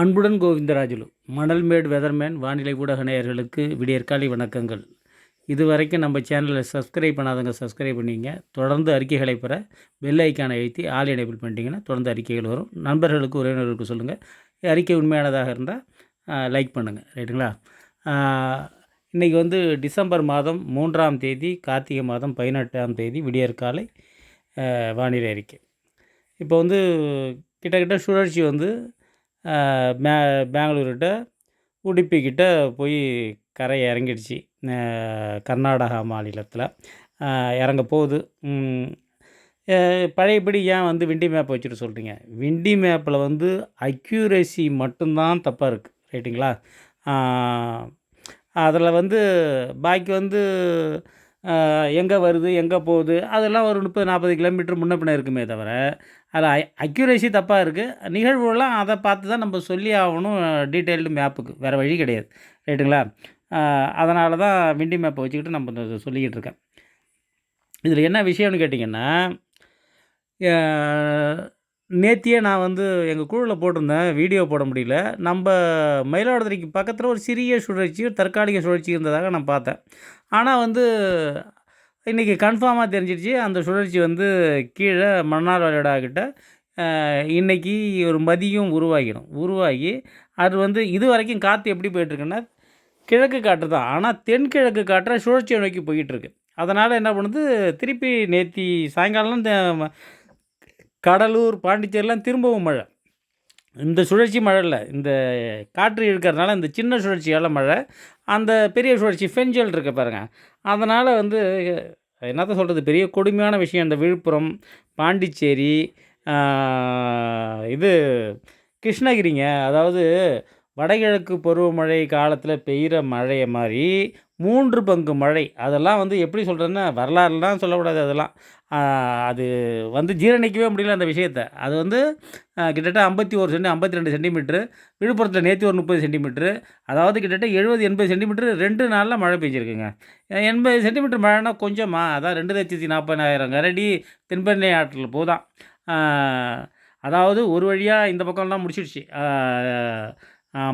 அன்புடன் கோவிந்தராஜுலு மணல்மேடு வெதர்மேன் வானிலை ஊடக நேயர்களுக்கு விடியற்காலை வணக்கங்கள். இதுவரைக்கும் நம்ம சேனலை சப்ஸ்கிரைப் பண்ணாதவங்க சப்ஸ்கிரைப் பண்ணிங்க. தொடர்ந்து அறிக்கைகளை பெற பெல் ஐக்கானை அழுத்தி ஆல் எனேபிள் பண்ணிட்டீங்கன்னா தொடர்ந்து அறிக்கைகள் வரும். நண்பர்களுக்கு உறவினர்களுக்கு சொல்லுங்கள் அறிக்கை உண்மையானதாக இருந்தால் லைக் பண்ணுங்கள் ரைட்டுங்களா? இன்றைக்கி வந்து டிசம்பர் மாதம் மூன்றாம் தேதி கார்த்திகை மாதம் பதினெட்டாம் தேதி விடியற்காலை வானிலை அறிக்கை. இப்போ வந்து கிட்டத்தட்ட சுழற்சி வந்து மே பெங்களூர்கிட்ட உடுப்பிக்கிட்ட போய் கரை இறங்கிடுச்சு. கர்நாடகா மாநிலத்தில். இறங்க போகுது. பழையபடி ஏன் வந்து விண்டி மேப் வச்சுட்டு சொல்கிறீங்க விண்டி மேப்பில் வந்து அக்யூரசி மட்டும்தான் தப்பாக இருக்குது ரைட்டுங்களா? அதில் வந்து பாக்கி வந்து எங்கே வருது எங்கே போகுது அதெல்லாம் ஒரு முப்பது நாற்பது கிலோமீட்டர் முன்ன பின்ன இருக்குமே தவிர அதில் அக்யூரேசி தப்பாக இருக்குது நிகழ்வுலாம் அதை பார்த்து தான் நம்ம சொல்லி ஆகணும் டீட்டெயில்டு மேப்புக்கு வேறு வழி கிடையாது. ரைட்டுங்களா? அதனால தான் விண்டி மேப்பை வச்சுக்கிட்டு நம்ம இந்த சொல்லிக்கிட்டு இருக்கேன். இதில் என்ன விஷயம்னு கேட்டிங்கன்னா நேத்தியே நான் வந்து எங்கள் குழுவில் போட்டிருந்தேன் வீடியோ போட முடியல. நம்ம மயிலாடுதுறைக்கு பக்கத்தில் ஒரு சிறிய சுழற்சி ஒரு தற்காலிக சுழற்சி இருந்ததாக நான் பார்த்தேன். ஆனால் வந்து இன்றைக்கி கன்ஃபார்மாக தெரிஞ்சிடுச்சு அந்த சுழற்சி வந்து கீழே மன்னார் வளைகுடா இன்றைக்கி ஒரு மதியம் உருவாகிடும். உருவாகி அது வந்து இது வரைக்கும் காற்று எப்படி போயிட்டுருக்குன்னா கிழக்கு காற்று தான். ஆனால் தென்கிழக்கு காற்றை சுழற்சியை நோக்கி போயிட்டுருக்கு. அதனால் என்ன பண்ணுது திருப்பி நேற்றி சாயங்காலம் ம- கடலூர் பாண்டிச்சேரிலாம் திரும்பவும் மழை. இந்த சுழற்சி மழை இல்லை. இந்த காற்று இருக்கிறதுனால இந்த சின்ன சுழற்சியால் மழை அந்த பெரிய சுழற்சி ஃபெஞ்சல் இருக்கு பாருங்கள் அதனால் வந்து என்னத்த சொல்கிறது பெரிய கொடுமையான விஷயம் இந்த விழுப்புரம் பாண்டிச்சேரி இது கிருஷ்ணகிரிங்க. அதாவது வடகிழக்கு பருவமழை காலத்தில் பெய்கிற மழையை மாதிரி மூன்று பங்கு மழை. அதெல்லாம் வந்து எப்படி சொல்கிறதுன்னா வரலாறுலாம் சொல்லக்கூடாது அதெல்லாம். அது வந்து ஜீரணிக்கவே முடியல அந்த விஷயத்தை. அது வந்து கிட்டத்தட்ட ஐம்பத்தி ஒரு சென்டி ஐம்பத்தி ரெண்டு சென்டிமீட்ரு விழுப்புரத்தில் நேற்று ஒரு முப்பது சென்டிமீட்ரு அதாவது கிட்டத்தட்ட எழுபது எண்பது சென்டிமீட்ரு ரெண்டு நாளில் மழை பெஞ்சிருக்குங்க. எண்பது சென்டிமீட்டர் மழைனா கொஞ்சமாக அதான் ரெண்டு லட்சத்தி நாற்பதாயிரம் கரடி தென்பெண்ணை ஆற்றில் போதான். அதாவது ஒரு வழியாக இந்த பக்கம்லாம் முடிச்சிடுச்சு.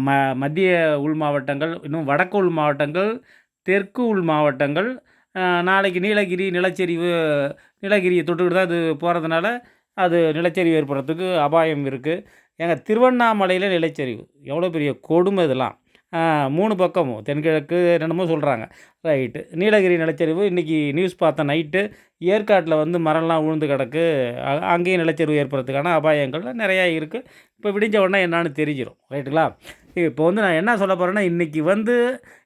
ம மத்திய உள் மாவட்டங்கள் இன்னும் வடக்கு உள் மாவட்டங்கள் தெற்கு உள் மாவட்டங்கள் நாளைக்கு நீலகிரி நிலச்சரிவு நீலகிரியை தொட்டுக்கிட்டு தான் அது போகிறதுனால அது நிலச்சரிவு ஏற்படுறதுக்கு அபாயம் இருக்குது ஏங்க திருவண்ணாமலையில் நிலச்சரிவு. எவ்வளோ பெரிய கொடுமை இதெல்லாம். மூணு பக்கமும் தென்கிழக்கு என்னென்னமோ சொல்கிறாங்க ரைட்டு. நீலகிரி நிலச்சரிவு இன்றைக்கி நியூஸ் பார்த்தேன் நைட்டு ஏற்காட்டில் வந்து மரம்லாம் விழுந்து கிடக்கு. அங்கேயும் நிலச்சரிவு ஏற்படுறதுக்கான அபாயங்கள்லாம் நிறையா இருக்குது இப்போ விடிஞ்ச உடனே என்னான்னு தெரிஞ்சிடும் ரைட்டுங்களா? இப்போ வந்து நான் என்ன சொல்ல போகிறேன்னா இன்றைக்கி வந்து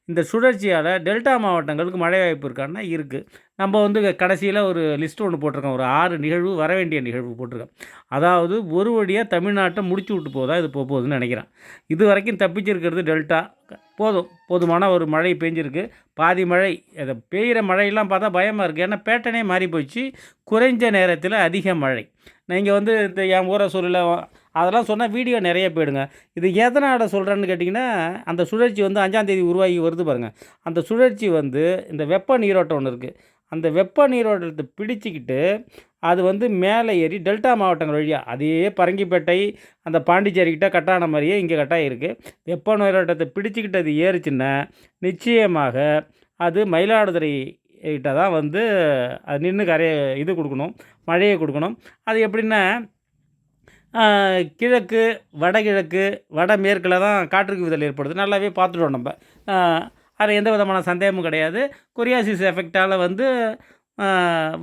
இந்த சுழற்சியால் டெல்டா மாவட்டங்களுக்கு மழை வாய்ப்பு இருக்கான்னா இருக்குது நம்ம வந்து கடைசியில் ஒரு லிஸ்ட் ஒன்று போட்டிருக்கோம். ஒரு ஆறு நிகழ்வு வர வேண்டிய நிகழ்வு போட்டிருக்கோம். அதாவது ஒரு வழியாக தமிழ்நாட்டை முடிச்சு விட்டு போதா இது போக போகுதுன்னு நினைக்கிறேன். இது வரைக்கும் தப்பிச்சிருக்கிறது டெல்டா. போதும். போதுமான ஒரு மழை பெஞ்சிருக்கு. பாதி மழை அதை பெய்கிற மழையெல்லாம் பார்த்தா பயமாக இருக்குது ஏன்னா பேட்டனே மாறி போயிடுச்சு குறைஞ்ச நேரத்தில் அதிக மழை. நீங்கள் வந்து இந்த என் ஊரை சூழலில் அதெல்லாம் சொன்னால் வீடியோ நிறைய போயிடுங்க. இது எதனால் சொல்கிறேன்னு கேட்டிங்கன்னா அந்த சுழற்சி வந்து அஞ்சாந்தேதி உருவாகி வருது பாருங்கள் அந்த சுழற்சி வந்து இந்த வெப்ப நீரோட்டம் ஒன்று இருக்குது அந்த வெப்ப நீரோட்டத்தை பிடிச்சிக்கிட்டு அது வந்து மேலே ஏறி டெல்டா மாவட்டங்கள் வழியாக அதே பரங்கிப்பேட்டை அந்த பாண்டிச்சேரிக்கிட்ட கட்டான மாதிரியே இங்கே கட்டாயம் இருக்குது வெப்ப நீரோட்டத்தை பிடிச்சிக்கிட்டு அது ஏறிச்சின்னா நிச்சயமாக அது மயிலாடுதுறை கிட்ட தான் வந்து அது நின்று கரையை இது கொடுக்கணும் மழையை கொடுக்கணும். அது எப்படின்னா கிழக்கு வடகிழக்கு வடமேற்கில் தான் காற்றுக்கு விதல் ஏற்படுது. நல்லாவே பார்த்துட்டோம் நம்ம. அதில் எந்த விதமான சந்தேகமும் கிடையாது. கொரியாசிஸ் எஃபெக்டால் வந்து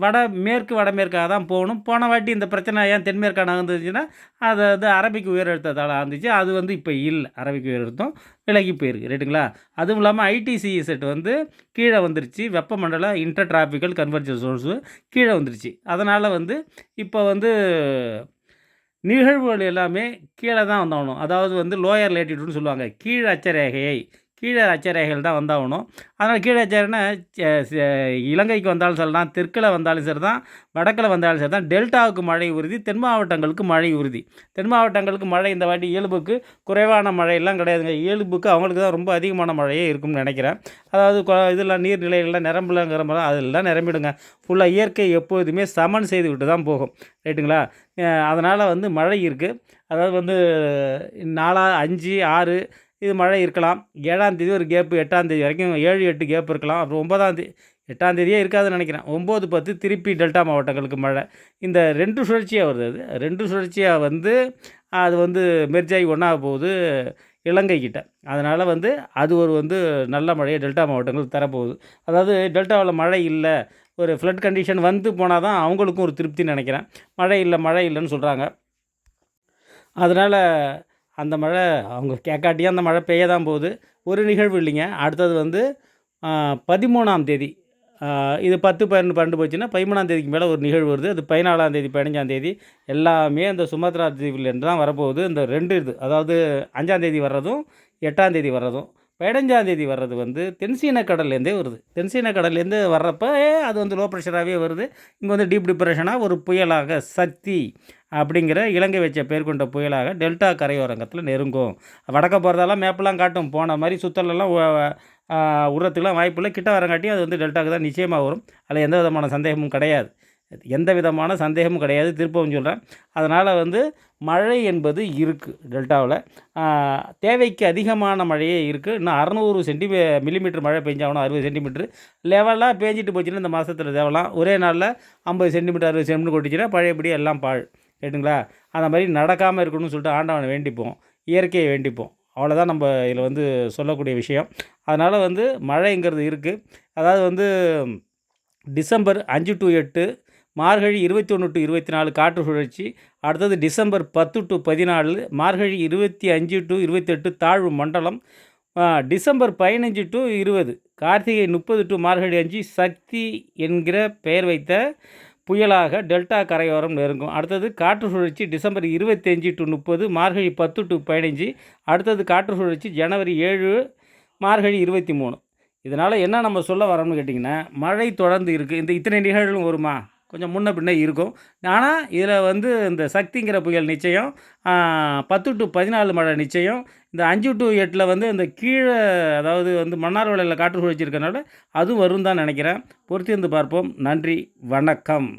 வட மேற்கு வடமேற்காக தான் போகணும். போன வாட்டி இந்த பிரச்சனை ஏன் தென்மேற்கான நகர்ந்துச்சுன்னா அது வந்து அரபிக் உயரழுத்தத்தால் இருந்துச்சு அது வந்து இப்போ இல்லை. அரபிக் உயரழுத்தம் விலகி போயிருக்கு ரைட்டுங்களா? அதுவும் இல்லாமல் ஐடிசி செட் வந்து கீழே வந்துருச்சு. வெப்பமண்டல இன்டர் டிராபிக்கல் கன்வர்ஜன் சோர்ஸு கீழே வந்துருச்சு. அதனால் வந்து இப்போ வந்து நிகழ்வுகள் எல்லாமே கீழே தான் வந்தாகணும். அதாவது வந்து லோயர் லேட்டிடியூட்னு சொல்லுவாங்க. கீழ் அச்சரேகையை கீழே அச்சரேகைகள் தான் வந்தாகணும். அதனால் கீழே அச்சரேகைனா இலங்கைக்கு வந்தாலும் சரி தான் தெற்கில் வந்தாலும் சரி தான் வடக்கில் வந்தாலும் சரி தான் டெல்டாவுக்கு மழை உறுதி தென் மாவட்டங்களுக்கு மழை உறுதி. தென் மாவட்டங்களுக்கு மழை இந்த வாட்டி இயல்புக்கு குறைவான மழையெல்லாம் கிடையாதுங்க. இயல்புக்கு அவங்களுக்கு தான் ரொம்ப அதிகமான மழையே இருக்கும்னு நினைக்கிறேன். அதாவது கொ- இதெல்லாம் நீர்நிலைகள்லாம் நிரம்பலங்கிற மாதிரி அதெல்லாம் நிரம்பிடுங்க. ஃபுல்லாக இயற்கை எப்போதுமே சமன் செய்து விட்டு தான் போகும். ரைட்டுங்களா? அதனால் வந்து மழை இருக்குது அதாவது வந்து நாலா அஞ்சு ஆறு இது மழை இருக்கலாம். ஏழாந்தேதி ஒரு கேப்பு எட்டாந்தேதி வரைக்கும் ஏழு எட்டு கேப் இருக்கலாம். அப்புறம் ஒன்பதாந்தேதி எட்டாந்தேதியே இருக்காதுன்னு நினைக்கிறேன். ஒம்பது பத்து திருப்பி டெல்டா மாவட்டங்களுக்கு மழை. இந்த ரெண்டு சுழற்சியாக வருது அது. ரெண்டு சுழற்சியாக வந்து அது வந்து மெர்ஜாகி ஒன்றா போகுது இலங்கைக்கிட்ட அதனால் வந்து அது ஒரு வந்து நல்ல மழையை டெல்டா மாவட்டங்களுக்கு தரப்போகுது. அதாவது டெல்டாவில் மழை இல்லை. ஒரு ஃப்ளட் கண்டிஷன் வந்து போனால் தான் அவங்களுக்கும் ஒரு திருப்தின்னு நினைக்கிறேன். மழை இல்லை மழை இல்லைன்னு சொல்கிறாங்க அதனால் அந்த மழை அவங்க கேட்காட்டியும் அந்த மழை பெய்ய தான் போகுது. ஒரு நிகழ்வு இல்லைங்க. அடுத்தது வந்து பதிமூணாம் தேதி இது பத்து பன்னெண்டு பன்னெண்டு போச்சுன்னா பதிமூணாம் தேதிக்கு மேலே ஒரு நிகழ்வு வருது. அது பதினாலாம் தேதி பதினஞ்சாம் தேதி எல்லாமே அந்த சுமத்ரா தீவுலேருந்து தான் வரப்போகுது. இந்த ரெண்டு இது அதாவது அஞ்சாம் தேதி வர்றதும் எட்டாம் தேதி வர்றதும் பதினஞ்சாம் தேதி வர்றது வந்து தென்சீன கடல்லேருந்தே வருது. தென்சீன கடல்லேருந்து வர்றப்ப அது வந்து லோ ப்ரெஷராகவே வருது. இங்கே வந்து டீப் டிப்ரெஷனாக ஒரு புயலாக சக்தி அப்படிங்கிற இலங்கை வச்ச பேர் கொண்ட புயலாக டெல்டா கரையோரங்கத்தில் நெருங்கும். வடக்க போகிறதெல்லாம் மேப்பெல்லாம் காட்டும். போன மாதிரி சுத்தலெல்லாம் உரத்துக்கெலாம் வாய்ப்பு இல்லை. கிட்ட வரங்காட்டி அது வந்து டெல்டாக்கு தான் நிச்சயமாக வரும். அதில் எந்த விதமான சந்தேகமும் கிடையாது. எந்த விதமான சந்தேகமும் கிடையாது திருப்பவும் சொல்கிறேன் அதனால் வந்து மழை என்பது இருக்குது டெல்டாவில். தேவைக்கு அதிகமான மழையே இருக்குது இன்னும் அறநூறு சென்டி மில்லிமீட்டர் மழை பெஞ்சாகணும் அறுபது சென்டிமீட்ரு லெவலாக பேஞ்சிட்டு போச்சுன்னா இந்த மாதத்தில் தேவலாம். ஒரே நாளில் ஐம்பது சென்டிமீட்டர் அறுபது சென்டிமீட்டர் கொட்டிச்சுன்னா பழையபடி எல்லாம் பாழ். கேட்டுங்களா? அந்த மாதிரி நடக்காமல் இருக்கணும்னு சொல்லிட்டு ஆண்டவனை வேண்டிப்போம். இயற்கையை வேண்டிப்போம். அவ்வளோதான் நம்ம இதில் வந்து சொல்லக்கூடிய விஷயம். அதனால் வந்து மழைங்கிறது இருக்குது அதாவது வந்து டிசம்பர் அஞ்சு டு எட்டு மார்கழி இருபத்தி ஒன்று டு இருபத்தி நாலு காற்று சுழற்சி அடுத்தது டிசம்பர் பத்து டு பதினாலு மார்கழி இருபத்தி அஞ்சு டு இருபத்தெட்டு தாழ்வு மண்டலம் டிசம்பர் பதினஞ்சு டு இருபது கார்த்திகை முப்பது டு மார்கழி அஞ்சு சக்தி என்கிற பெயர் வைத்த புயலாக டெல்டா கரையோரம் நெருங்கும். அடுத்தது காற்று சுழற்சி டிசம்பர் இருபத்தஞ்சி டு முப்பது மார்கழி பத்து டு பதினஞ்சு அடுத்தது காற்று சுழற்சி ஜனவரி ஏழு மார்கழி இருபத்தி மூணு. இதனால் என்ன நம்ம சொல்ல வரோம்னு கேட்டிங்கன்னா மழை தொடர்ந்து இருக்குது இந்த இத்தனை நிகழ்வுகளும் வருமா? கொஞ்சம் முன்ன பின்னே இருக்கும். ஆனால் இதில் வந்து இந்த சக்திங்கிற புயல் நிச்சயம் பத்து டு பதினாலு மழை நிச்சயம். இந்த அஞ்சு டு எட்டில் வந்து இந்த கீழே அதாவது வந்து மன்னார் வலையில் காற்று சுழற்சி இருக்கனால அதுவும் வரும் தான் நினைக்கிறேன். பொறுத்திருந்து பார்ப்போம். நன்றி வணக்கம்.